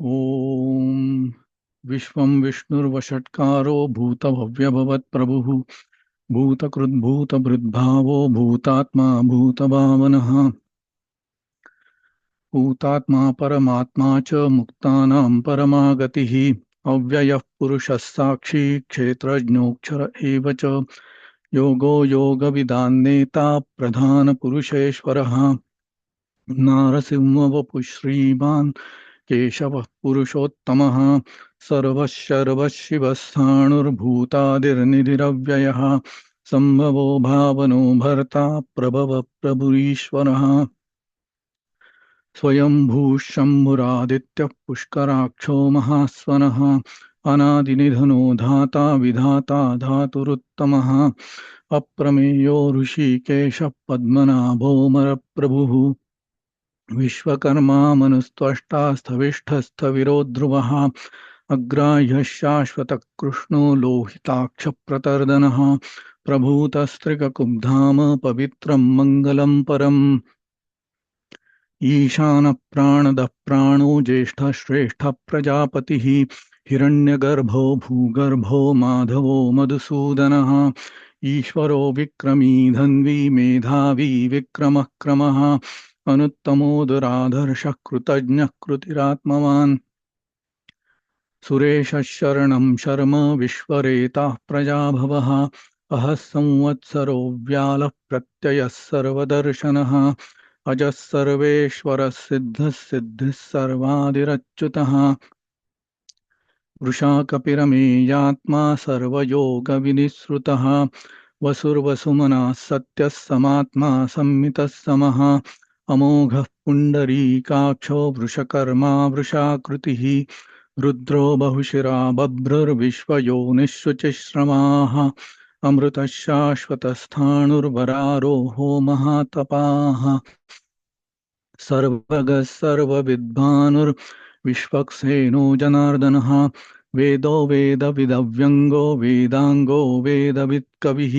ॐ विश्वं विष्णुर्वषट्कारो भूतभव्यभवत्प्रभुः भूतकृद्भूतभृद्भावो भूतात्मा भूतभावनः। भूतात्मा परमात्मा च मुक्तानां परमागतिः, अव्ययः पुरुषः साक्षी, क्षेत्रज्ञोऽक्षर एव च। योगो योगविदान्नेता, प्रधानपुरुषेश्वरः। नारसिंहवपुः श्रीमान् केशवः पुरुषोत्तमः। सर्वशर्वशिवस्थाणुर्भूतादिर्निधिरव्ययः। सम्भवो भावनो भर्ता प्रभव प्रभुरीश्वरः। स्वयंभूः शम्भुरादित्यः पुष्कराक्षो महास्वनः। अनादिनिधनो धाता विधाता धातुरुत्तमः। अप्रमेयो ऋषिकेशः पद्मनाभोमरप्रभुः विश्वकर्मा मनुस्त्वष्टास्थविष्ठस्थविरो ध्रुवः अग्राह्यः शाश्वतकृष्णो लोहिताक्षप्रतर्दनः, प्रभूतस्त्रिककुब्धाम पवित्रं मङ्गलं परम्। ईशानप्राणदः प्राणो ज्येष्ठश्रेष्ठः प्रजापतिः हिरण्यगर्भो भूगर्भो माधवो मधुसूदनः। ईश्वरो विक्रमी धन्वी मेधावी विक्रमः क्रमः अनुत्तमो दुराधर्षः कृतज्ञः कृतिरात्मवान् सुरेशः शरणं शर्म विश्वरेताः प्रजाभवः। अहः संवत्सरो व्यालः प्रत्ययः सर्वदर्शनः। अजः सर्वेश्वरः सिद्धः सिद्धिः सर्वादिरच्युतः। वृषाकपिरमेयात्मा सर्वयोगविनिःसृतः। वसुर्वसुमनः सत्यः समात्मा संमितः समः। अमोघः पुण्डरीकाक्षो वृषकर्मा वृषाकृतिः रुद्रो बहुशिरा बभ्रुर्विश्वयोनिःशुचिश्रमाः अमृतः शाश्वतस्थाणुर्वरारोहो महातपाः सर्वगः सर्वविद्भानुर्विश्वक्सेनो जनार्दनः वेदो वेदविदव्यङ्गो वेदाङ्गो वेदवित्कविः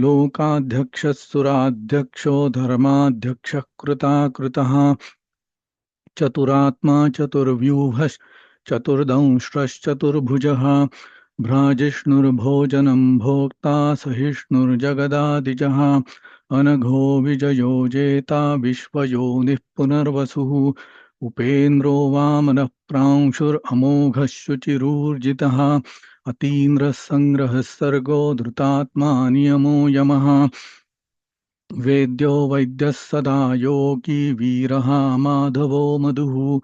लोकाध्यक्षः सुराध्यक्षो धर्माध्यक्षः कृताकृतः चतुरात्मा चतुर्व्यूहश्चतुर्दंष्ट्रश्चतुर्भुजः, भ्राजिष्णुर्भोजनं भोक्ता सहिष्णुर्जगदादिजः, अनघो विजयो जेता विश्वयोनिः पुनर्वसुः, उपेन्द्रो वामनः प्रांशुरमोघः शुचिरूर्जितः अतीन्द्रः सङ्ग्रहः सर्गो धृतात्मा नियमो यमः। वेद्यो वैद्यः सदा योगी वीरः माधवो मधुः।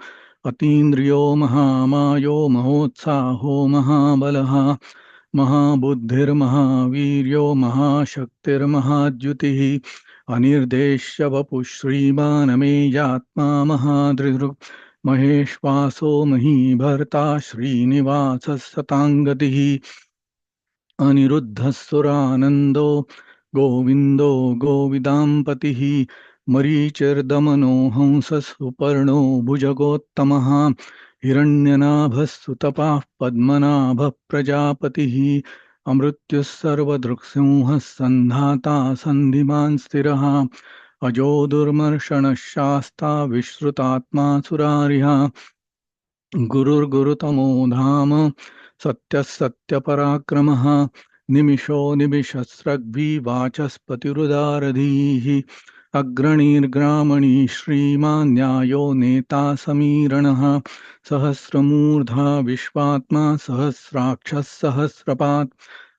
अतीन्द्रियो महामायो महोत्साहो महाबलः। महाबुद्धिर्महावीर्यो महाशक्तिर्महाद्युतिः। अनिर्देश्य वपुः श्रीमानमेयात्मा महादृदृक् महेश्वासो महीभर्ता श्रीनिवासः सताङ्गतिः अनिरुद्धः सुरानन्दो गोविन्दो गोविदाम्पतिः। मरीचिर्दमनो हंसः सुपर्णो भुजगोत्तमः। हिरण्यनाभः सुतपाः पद्मनाभः प्रजापतिः सन्धाता सन्धिमान् स्थिरः। अजो दुर्मर्षणः शास्ता विश्रुतात्मा सुरारिः गुरुर्गुरुतमो धाम सत्यः सत्यपराक्रमः निमिषो निमिषस्रग्भिवाचस्पतिरुदारधीः। अग्रणीर्ग्रामणी श्रीमान् न्यायो नेता समीरणः, सहस्रमूर्धा विश्वात्मा, सहस्राक्षः सहस्रपात्।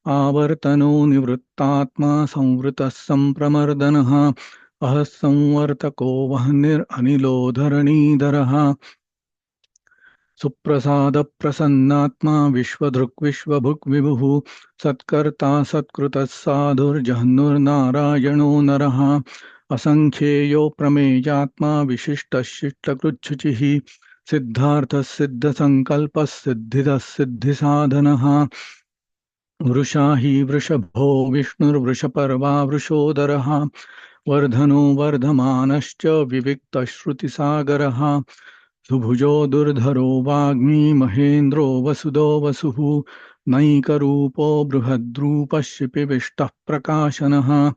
आवर्तनो निवृत्तात्मा संवृतः सम्प्रमर्दनः अहः संवर्तको वह्निरनिलो धरणीधरः सुप्रसादप्रसन्नात्मा विश्वधृक् विश्वभुक् विभुः सत्कर्ता सत्कृतः साधुर्जह्नुर्नारायणो नरः। असङ्ख्येयो प्रमेयात्मा विशिष्टः शिष्टकृच्छुचिः सिद्धार्थः सिद्धसङ्कल्पः सिद्धिदः सिद्धिसाधनः। वृषा हि वृषभो विष्णुर्वृषपर्वा वृषोदरः। वर्धनो वर्धमानश्च विविक्तश्रुतिसागरः। सुभुजो दुर्धरो वाग्मी महेन्द्रो वसुदो वसुः। नैकरूपो बृहद्रूपः शिपिविष्टः प्रकाशनः।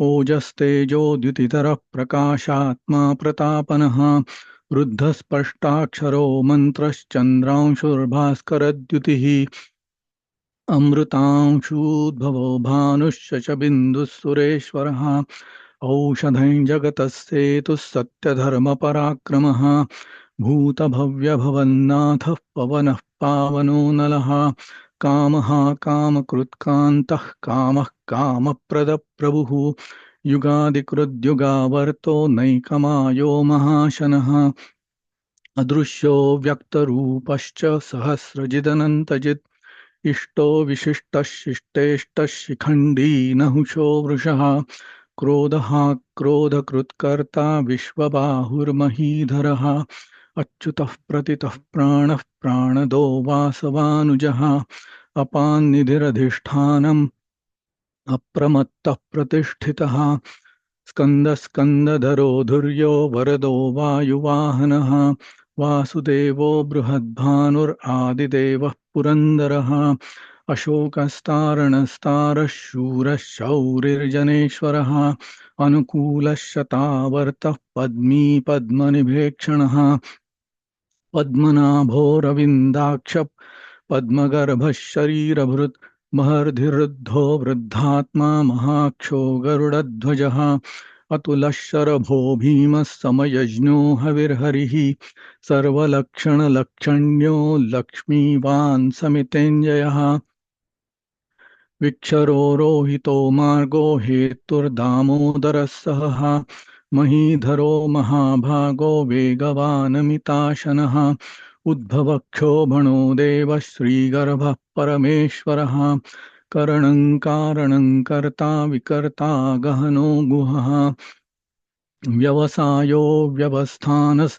ओजस्तेजोद्युतितरः प्रकाशात्मा प्रतापनः। रुद्धस्पष्टाक्षरो मन्त्रश्चन्द्रांशुर्भास्करद्युतिः। अमृतांशूद्भवो भानुश्च च बिन्दुः सुरेश्वरः। औषधं जगतस्येतुः सत्यधर्मपराक्रमः भूतभव्यभवन्नाथः पवनः पावनो नलः। कामः कामकृत्कान्तः कामः कामप्रदप्रभुः। युगादिकृद्युगावर्तो नैकमायो महाशनः। अदृश्यो व्यक्तरूपश्च सहस्रजिदनन्तजित्। इष्टो शिखण्डी नहुषो वृषः। क्रोधः क्रोधकृत्कर्ता विश्वबाहुर्महीधरः, अच्युतः प्रतितः प्राणः प्राणदो वासवानुजः, अपान्निधिरधिष्ठानम् अप्रमत्तः प्रतिष्ठितः, स्कन्दस्कन्दधरो धुर्यो वरदो वायुवाहनः, वासुदेवो बृहद्भानुरादिदेवः पुरन्दरः। अशोकस्तारणस्तारः शूरः पद्मी पद्मनिभेक्षणः पद्मनाभोरविन्दाक्ष पद्मगर्भः शरीरभृत् वृद्धात्मा महाक्षो गरुडध्वजः अतुलः शरभो भीमः समयज्ञो हविर्हरिः, सर्वलक्षणलक्षण्यो लक्ष्मीवान् समितेञ्जयः विक्षरो रोहितो मार्गो हेतुर्दामोदरः सहः महीधरो महाभागो वेगवानमिताशनः उद्भवक्षोभणो देवः श्रीगर्भः परमेश्वरः, करणं कारणं कर्ता विकर्ता गहनो गुहः, व्यवसायो व्यवस्थानस्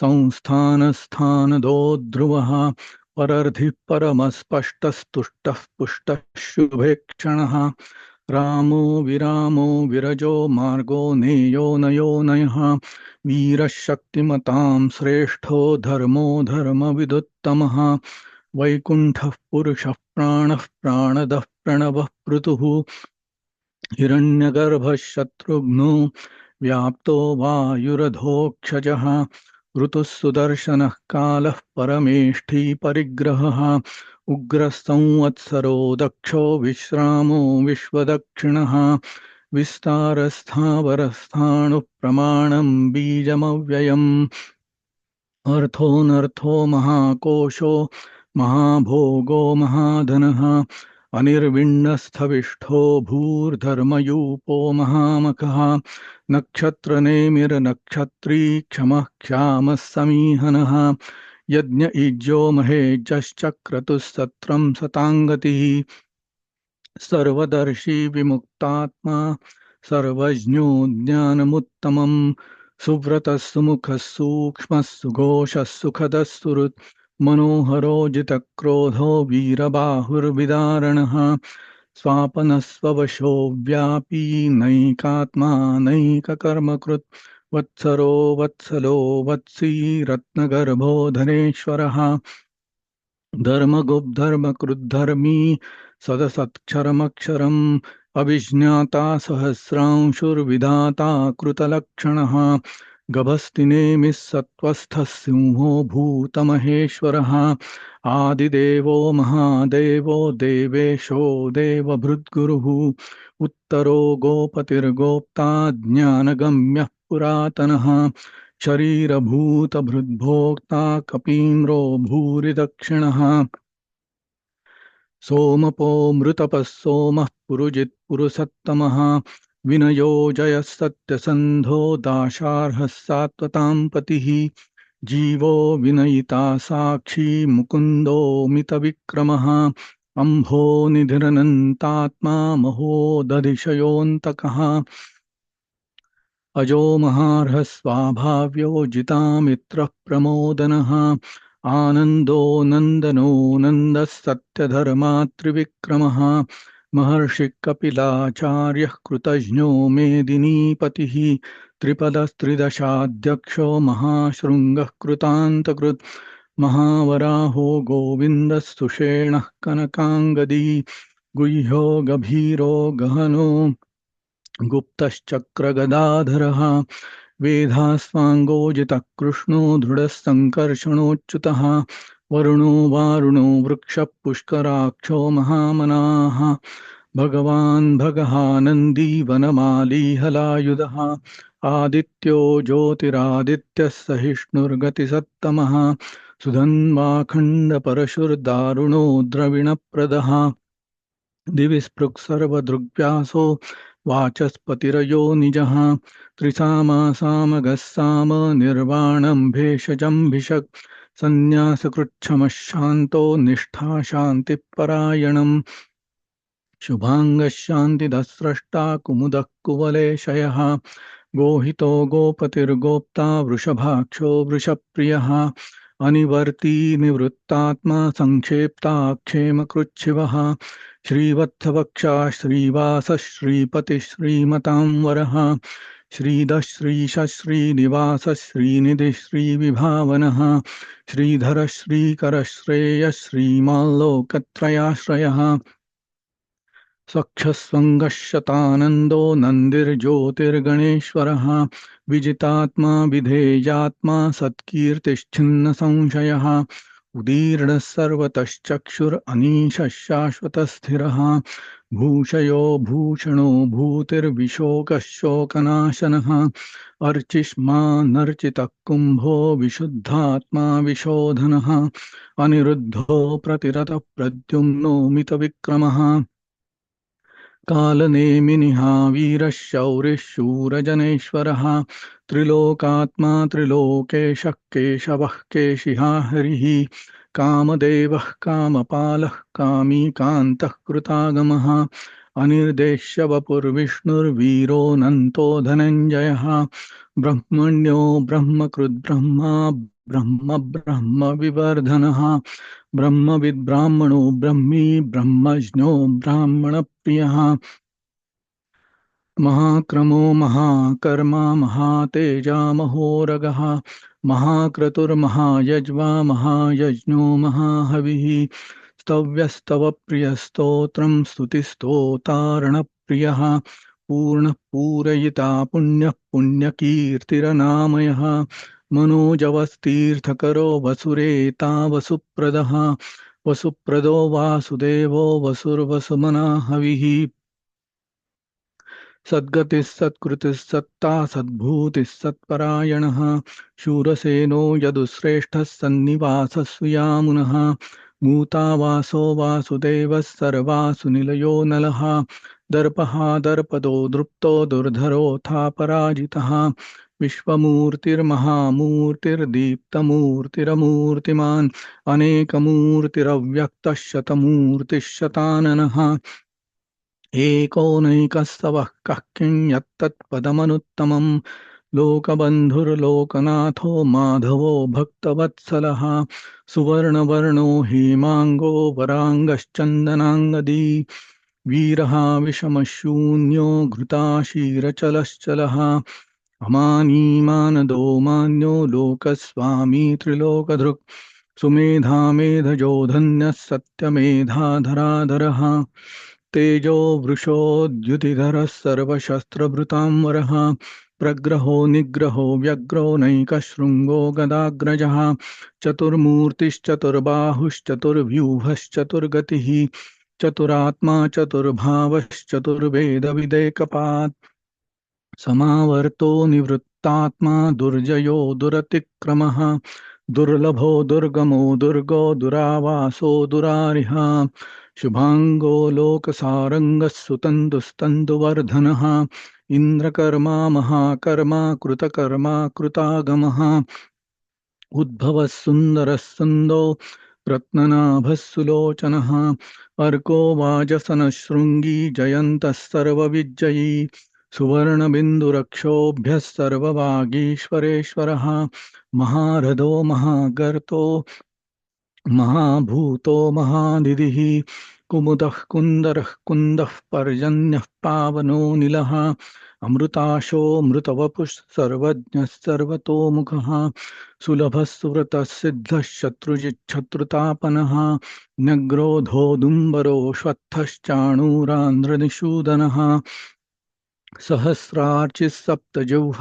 संस्थानस्थानदो ध्रुवः परर्धिः परमस्पष्टस्तुष्टः पुष्टः शुभेक्षणः। रामो विरामो विरजो मार्गो नेयो नयो नयः। वीरः शक्तिमतां श्रेष्ठो धर्मो धर्मविदुत्तमः। वैकुण्ठः पुरुषः प्राणः प्राणदः प्रणवः पृथुः। हिरण्यगर्भः व्याप्तो वायुरधोक्षजः। ऋतुः सुदर्शनः कालः परमेष्ठी परिग्रहः उग्रसंवत्सरो दक्षो विश्रामो विश्वदक्षिणः। विस्तारस्थावरस्थाणुः प्रमाणं बीजमव्ययम्। अर्थोऽनर्थो महाकोशो महाभोगो महाधनः। अनिर्विण्णस्थविष्ठो भूर्धर्मयूपो महामखः नक्षत्रनेमिरनक्षत्री क्षमः क्षामः समीहनः यज्ञ ईज्यो महेजश्चक्रतुः सत्रं सताङ्गतिः। सर्वदर्शी विमुक्तात्मा सर्वज्ञो ज्ञानमुत्तमम् सुव्रतः सुमुखः सूक्ष्मः सुघोषः सुखदः सुहृत्। मनोहरो जितक्रोधो वीरबाहुर्विदारणः स्वापनस्ववशो व्यापी नैकात्मा नैककर्मकृत् वत्सरो वत्सलो वत्सी रत्नगर्भो धनेश्वरः धर्मगुप्धर्मकृद्धर्मी सदसत्क्षरमक्षरम् अभिज्ञाता सहस्रांशुर्विधाता कृतलक्षणः। गभस्तिनेमिः सत्त्वस्थः सिंहो भूतमहेश्वरः। आदिदेवो महादेवो देवेशो देवभृद्गुरुः। उत्तरो गोपतिर्गोप्ता ज्ञानगम्यः पुरातनः। शरीरभूतभृद्भोक्ता कपीम्रो भूरिदक्षिणः। सोमपो मृतपः सोमः पुरुजित्पुरुषत्तमः विनयो जयः सत्यसन्धो दाशार्हः सात्वतां पतिः जीवो विनयिता साक्षी मुकुन्दो मितविक्रमः अम्भो निधिरनन्तात्मा महोदधिशयोऽन्तकः। अजो महार्हः स्वाभाव्यो जितामित्रः प्रमोदनः आनन्दो नन्दनो नन्दः सत्यधर्मात्रिविक्रमः महर्षिः कपिलाचार्यः कृतज्ञो मेदिनीपतिः त्रिपदस्त्रिदशाध्यक्षो महाशृङ्गः कृतान्तकृत्। महावराहो गोविन्दः सुषेणः कनकाङ्गदी। गुह्यो गभीरो गहनो। गुप्तश्चक्रगदाधरः। वेधास्वाङ्गोजितः कृष्णो दृढसङ्कर्षणोच्युतः वरुणो वारुणो वृक्षः पुष्कराक्षो महामनाः। भगवान् भगहानन्दी वनमाली हलायुधः आदित्यो ज्योतिरादित्यः सहिष्णुर्गतिसत्तमः सुधन्वाखण्डपरशुर्दारुणो द्रविणप्रदः। दिवि स्पृक्सर्वदृग्व्यासो वाचस्पतिरयो निजः। त्रिसामा सामगः साम निर्वाणं भेषजं भिषक्। सन्न्यासकृच्छमः शान्तो निष्ठा शान्तिपरायणम् शुभाङ्गः शान्तिदस्रष्टा कुमुदः कुवलेशयः गोहितो गोपतिर्गोप्ता वृषभाक्षो वृषप्रियः। अनिवर्ती निवृत्तात्मा सङ्क्षेप्ताक्षेमकृच्छिवः श्रीवत्सवक्षा श्रीवासः श्रीपतिः वरः। श्रीदः श्रीश श्रीनिवासः श्रीनिधिः श्रीविभावनः श्रीधरः श्रीकरः श्रेयः श्रीमाल्लोकत्रयाश्रयः स्वक्षस्वङ्गशतानन्दो नन्दिर्ज्योतिर्गणेश्वरः विजितात्मा विधेयात्मा सत्कीर्तिश्छिन्नसंशयः। उदीर्णः सर्वतश्चक्षुरनीशः शाश्वतस्थिरः भूषयो भूषणो भूतिर्विशोकः शोकनाशनः अर्चिष्मानर्चितः कुम्भो विशुद्धात्मा विशोधनः अनिरुद्धो प्रतिरतः प्रद्युम्नो मितविक्रमः कालनेमिनिहा वीरः शौरिः त्रिलोकात्मा त्रिलोकेशः केशवः केशिहा हरिः कामदेवः कामपालः कामी कान्तः कृतागमः अनिर्देश्य वपुर्विष्णुर्वीरोऽनन्तो धनञ्जयः ब्रह्मण्यो ब्रह्मकृद्ब्रह्मा ब्रह्म ब्रह्म विवर्धनः ब्रह्मविद्ब्राह्मणो ब्रह्मी ब्रह्मज्ञो ब्राह्मणप्रियः महाक्रमो महाकर्मा महातेजा महोरगः महाक्रतुर्महायज्वा महायज्ञो महाहविः। स्तव्यस्तवप्रियस्तोत्रं स्तुतिस्तोतारणप्रियः पूर्णः पूरयिता पुण्यः पुण्यकीर्तिरनामयः। मनोजवस्तीर्थकरो वसुरेता वसुप्रदः, वसुप्रदो वासुदेवो वसुर्वसुमना हविः सद्गतिः सत्कृतिः सत्ता सद्भूतिः सत्परायणः शूरसेनो यदुश्रेष्ठः सन्निवासः सुयामुनः भूतावासो वासुदेवः सर्वासु निलयो नलः दर्पः दर्पदो दृप्तो पराजितः विश्वमूर्तिर्महामूर्तिर्दीप्तमूर्तिरमूर्तिमान् अनेकमूर्तिरव्यक्तः शतमूर्तिः शताननः एकोनैकस्तवः कः किञ्यत्तत्पदमनुत्तमम् लोकबन्धुर्लोकनाथो माधवो भक्तवत्सलः। सुवर्णवर्णो हेमाङ्गो वराङ्गश्चन्दनाङ्गदी। वीरः विषमशून्यो घृताशीरचलश्चलः। अमानीमानदो मान्यो लोकस्वामी त्रिलोकधृक्। सुमेधा मेधजो धन्यः सत्यमेधाधराधरः तेजो वृषोद्युतिधरः सर्वशस्त्रभृताम्बरः प्रग्रहो निग्रहो व्यग्रो नैक नैकशृङ्गो गदाग्रजः, चतुर्मूर्तिश्चतुर्बाहुश्चतुर्व्यूहश्चतुर्गतिः, चतुरात्मा चतुर्भावश्चतुर्वेदविदेकपात् समावर्तो निवृत्तात्मा दुर्जयो दुरतिक्रमः, दुर्लभो दुर्गमो दुर्गो दुरावासो दुरारिः। शुभाङ्गो लोकसारङ्गः इन्द्रकर्मा, महाकर्मा, कृतकर्मा, कृतागमः उद्भवः सुन्दरः सुन्दो रत्ननाभः सुलोचनः अर्को वाजसनशृङ्गी जयन्तः सर्वविजयी सुवर्णबिन्दुरक्षोभ्यः सर्ववागीश्वरेश्वरः महारथो, महागर्तो महाभूतो महानिधिः कुमुदः कुन्दरः कुन्दः पर्जन्यः पावनो निलः अमृताशो मृतवपुः सर्वज्ञः सर्वतोमुखः सुलभः सुव्रतः सिद्धः शत्रुजिच्छत्रुतापनः न्यग्रोधोदुम्बरो श्वत्थश्चाणूरान्ध्रनिषूदनः सहस्रार्चिः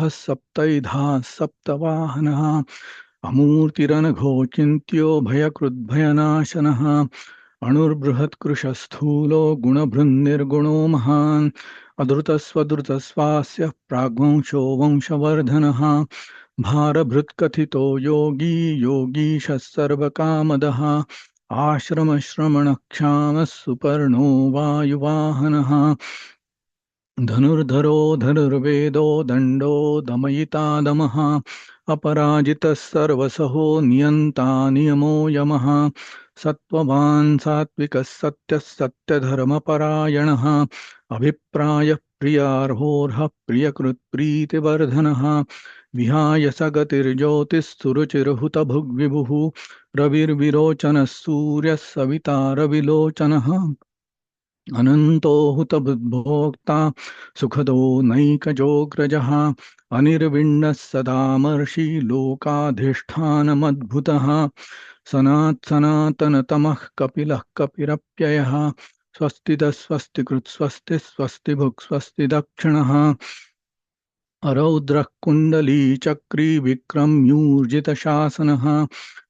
सप्तैधा सप्तवाहनः अमूर्तिरनघोचिन्त्यो भयकृद्भयनाशनः, अणुर्बृहत्कृशस्थूलो गुणभृन्निर्गुणो महान्, अधृतस्वधृतस्वास्य प्राग्वंशो वंशवर्धनः, भारभृत्कथितो योगी, योगीशः सर्वकामदः आश्रमश्रमणक्षामः सुपर्णो वायुवाहनः। धनुर्धरो, धनुर्वेदो, दण्डो दमयिता दमः अपराजितः सर्वसहो नियन्ता नियमो यमः। सत्त्ववान् सात्विकः सत्यः सत्यधर्मपरायणः। अभिप्रायः प्रियार्होर्हः प्रियकृत्प्रीतिवर्धनः विहाय स गतिर्ज्योतिस्सुरुचिर्हुतभुग्विभुः रविर्विरोचनः सूर्यः सविता रविलोचनः। अनन्तो हुतबुद्भोक्ता सुखदो नैकजोऽग्रजः अनिर्विण्णः सदामर्षि लोकाधिष्ठानमद्भुतः कपिरप्ययः स्वस्तिकृत् स्वस्ति स्वस्तिभुक् स्वस्ति दक्षिणः अरौद्रः कुण्डलीचक्री विक्रम्यूर्जितशासनः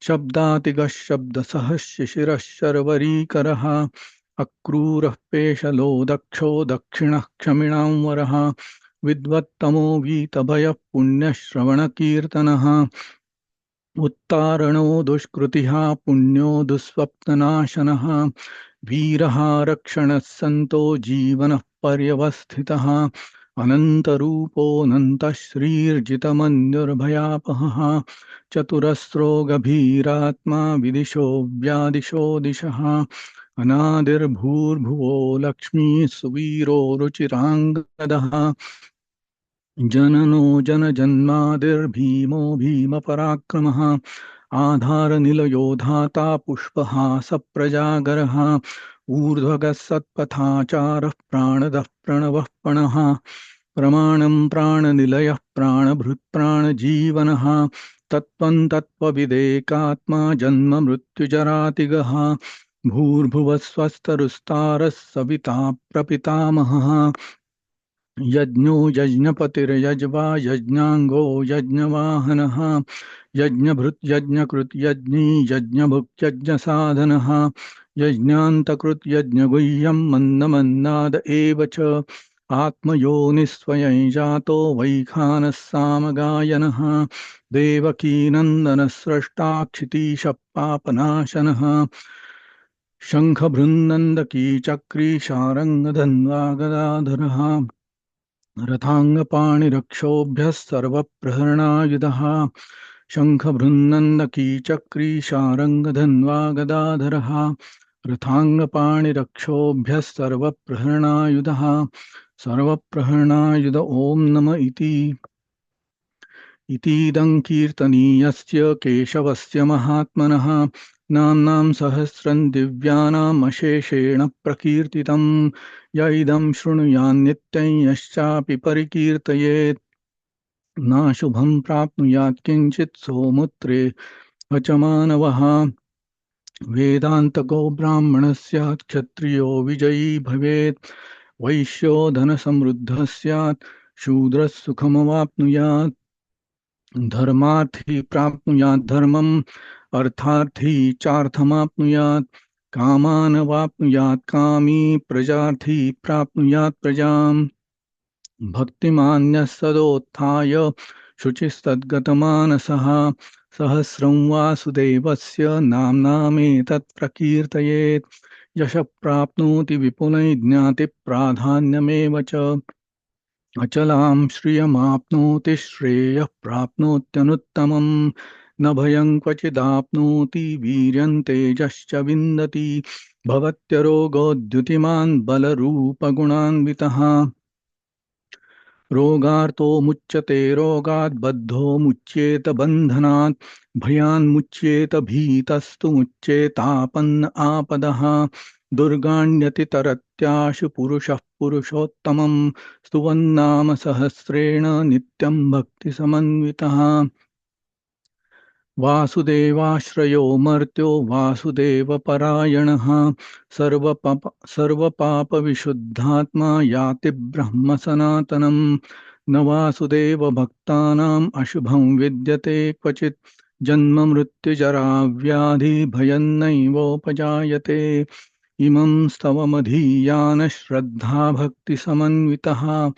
शब्दातिगः शब्दसः शिशिरः शर्वरीकरः अक्रूरः पेशलो दक्षो दक्षिणः क्षमिणां वरः विद्वत्तमो वीतभयः पुण्यश्रवणकीर्तनः उत्तारणो दुष्कृतिः पुण्यो दुःस्वप्ननाशनः वीरः रक्षणः सन्तो जीवनः पर्यवस्थितः अनन्तरूपोऽनन्तः श्रीर्जितमन्युर्भयापहः चतुरस्रो गभीरात्मा विदिशो व्यादिशो दिशः अनादिर्भूर्भुवो लक्ष्मी सुवीरो रुचिराङ्गदः। जननो जनजन्मादिर्भीमो भीमपराक्रमः। आधारनिलयो धाता पुष्पः सप्रजागरः। ऊर्ध्वगः सत्पथाचारः प्राणदः प्रणवः पणः। प्रमाणं प्राणनिलयः प्राणभृत्प्राणजीवनः। तत्त्वं तत्त्वविदेकात्मा जन्ममृत्युजरातिगः भूर्भुवस्वस्तरुस्तारः सविता प्रपितामहः यज्ञो यज्ञपतिर्यज्वा, यज्ञाङ्गो यज्ञवाहनः। यज्ञभृत्, यज्ञकृत्, यज्ञी यज्ञभुक्यज्ञसाधनः यज्ञान्तकृत्, यज्ञगुह्यं मन्दमन्नाद एव च। आत्मयोनिस्वयं जातो वैखानः सामगायनः। देवकीनन्दनस्रष्टाक्षितीशः पापनाशनः शङ्खभृन्नन्दकी चक्री शारङ्गधन्वा गदाधरः रथाङ्गपाणिरक्षोभ्यः सर्वप्रहरणायुधः शङ्खभृन्नन्दकी चक्री शारङ्गधन्वा गदाधरः रथाङ्गपाणिरक्षोभ्यः सर्वप्रहरणायुधः सर्वप्रहरणायुध ॐ नम इति। इतीदं कीर्तनीयस्य केशवस्य महात्मनः नाम्नां सहस्रं दिव्यानामशेषेण प्रकीर्तितं य इदं शृणुयान्नित्यं यश्चापि परिकीर्तयेत् नाशुभं प्राप्नुयात् किञ्चित् सोमुत्रे। अचमानवः। वेदान्तको ब्राह्मणः क्षत्रियो विजयी भवेत्। वैश्यो धनसमृद्धः स्यात्। शूद्रः सुखमवाप्नुयात्। धर्मार्थी प्राप्नुयात् अर्थार्थी चार्थमाप्नुयात्, कामानवाप्नुयात्, कामी प्रजार्थी प्राप्नुयात् प्रजाम्। भक्तिमान्यः सदोत्थाय शुचिस्तद्गतमानसः, सहस्रं वासुदेवस्य नाम्नामेतत् प्रकीर्तयेत्। यशः प्राप्नोति विपुलै ज्ञातिप्राधान्यमेव च। अचलां श्रियमाप्नोति श्रेयः प्राप्नोत्यनुत्तमम्। न भयं क्वचिदाप्नोति वीर्यं तेजश्च विन्दति। भवत्यरोगोद्युतिमान् बलरूपगुणान्वितः। रोगार्तो मुच्यते रोगात् बद्धो मुच्येत बन्धनात्। भयान्मुच्येत भीतस्तु मुच्येतापन्न आपदः। दुर्गाण्यतितरत्याशु पुरुषः पुरुषोत्तमं स्तुवन्नाम सहस्रेण नित्यं भक्तिसमन्वितः। वासुदेवाश्रयो मर्त्यो वासुदेवपरायणः। सर्वपाप सर्वपापविशुद्धात्मा याति ब्रह्मसनातनम्। न वासुदेव वासुदेवभक्तानाम् अशुभं विद्यते क्वचित्। जन्ममृत्युजराव्याधिभयन्नैवोपजायते इमं स्तवमधीयानश्रद्धाभक्तिसमन्वितः।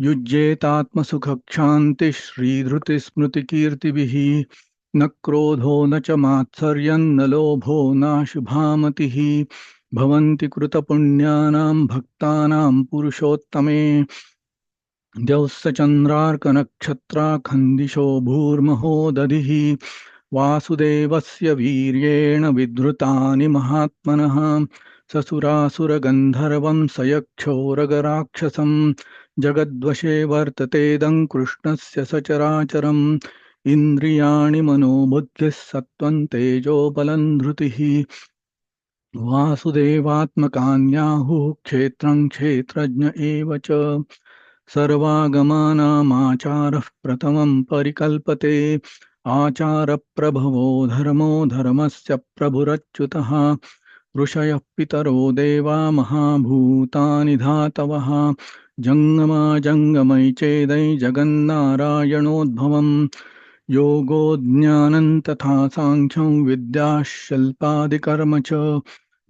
युज्येतात्मसुखक्षान्तिः श्रीधृतिस्मृतिकीर्तिभिः। न क्रोधो न च मात्सर्यन्न लोभो नाशुभामतिः भवन्ति कृतपुण्यानां भक्तानां पुरुषोत्तमे। द्यौश्च चन्द्रार्कनक्षत्राखन्दिशो भूर्महो दधिः वासुदेवस्य वीर्येण विधृतानि महात्मनः। ससुरासुरगन्धर्वं सयक्षोरगराक्षसं जगद्वशे वर्ततेदं कृष्णस्य सचराचरम्। इन्द्रियाणि मनोबुद्धिः सत्त्वं तेजो बलं धृतिः। वासुदेवात्मकान्याहुः क्षेत्रं क्षेत्रज्ञ एव च। सर्वागमानामाचारः प्रथमं परिकल्पते। आचारप्रभवो धर्मो धर्मस्य प्रभुरच्युतः। ऋषयः पितरो देवा महाभूतानि धातवः। जङ्गमाजङ्गमयि चेदै जगन्नारायणोद्भवम्। योगो ज्ञानं तथा साङ्ख्यं विद्याः शिल्पादिकर्म च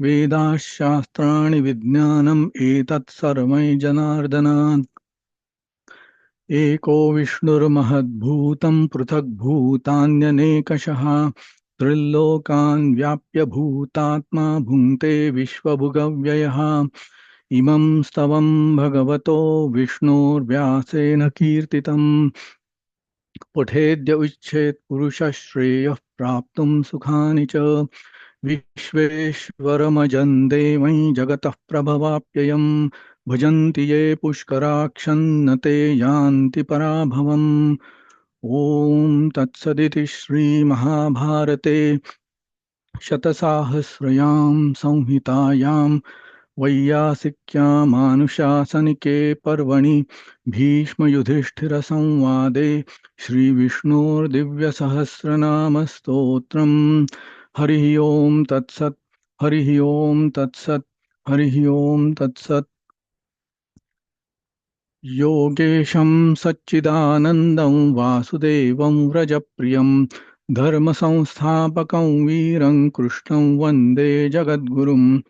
वेदाः शास्त्राणि विज्ञानम् एतत् सर्वै जनार्दनात्। एको विष्णुर्महद्भूतं पृथग्भूतान्यनेकशः, त्रिल्लोकान् व्याप्य भूतात्मा भुङ्क्ते विश्वभुगव्ययः। इमं स्तवं भगवतो विष्णोर्व्यासेन कीर्तितम्। पठेद्य उच्चेत् पुरुषः प्राप्तुं सुखानि च। विश्वेश्वरमजं देवै जगतः प्रभवाप्ययम् भजन्ति ये पुष्कराक्षन्न ते यान्ति पराभवम्। ॐ तत्सदिति श्रीमहाभारते। शतसाहस्रयां संहितायां वैयासिक्यामानुशासनिके पर्वणि भीष्मयुधिष्ठिरसंवादे श्रीविष्णोर्दिव्यसहस्रनामस्तोत्रम्। हरिः ओं तत्सत् हरिः ओं तत्सत् हरिः ओं तत्सत्। योगेशं सच्चिदानन्दं वासुदेवं व्रजप्रियं धर्मसंस्थापकं वीरं कृष्णं वन्दे जगद्गुरुं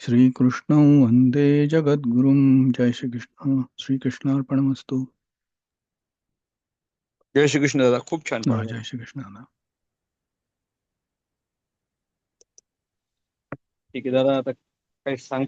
श्रीकृष्णं वन्दे जगद्गुरुं जय श्रीकृष्ण श्रीकृष्णार्पणमस्तु जय श्रीकृष्ण दादा खूप छान हा. जय श्रीकृष्ण दादा. ठीक आहे दादा आता काही सांग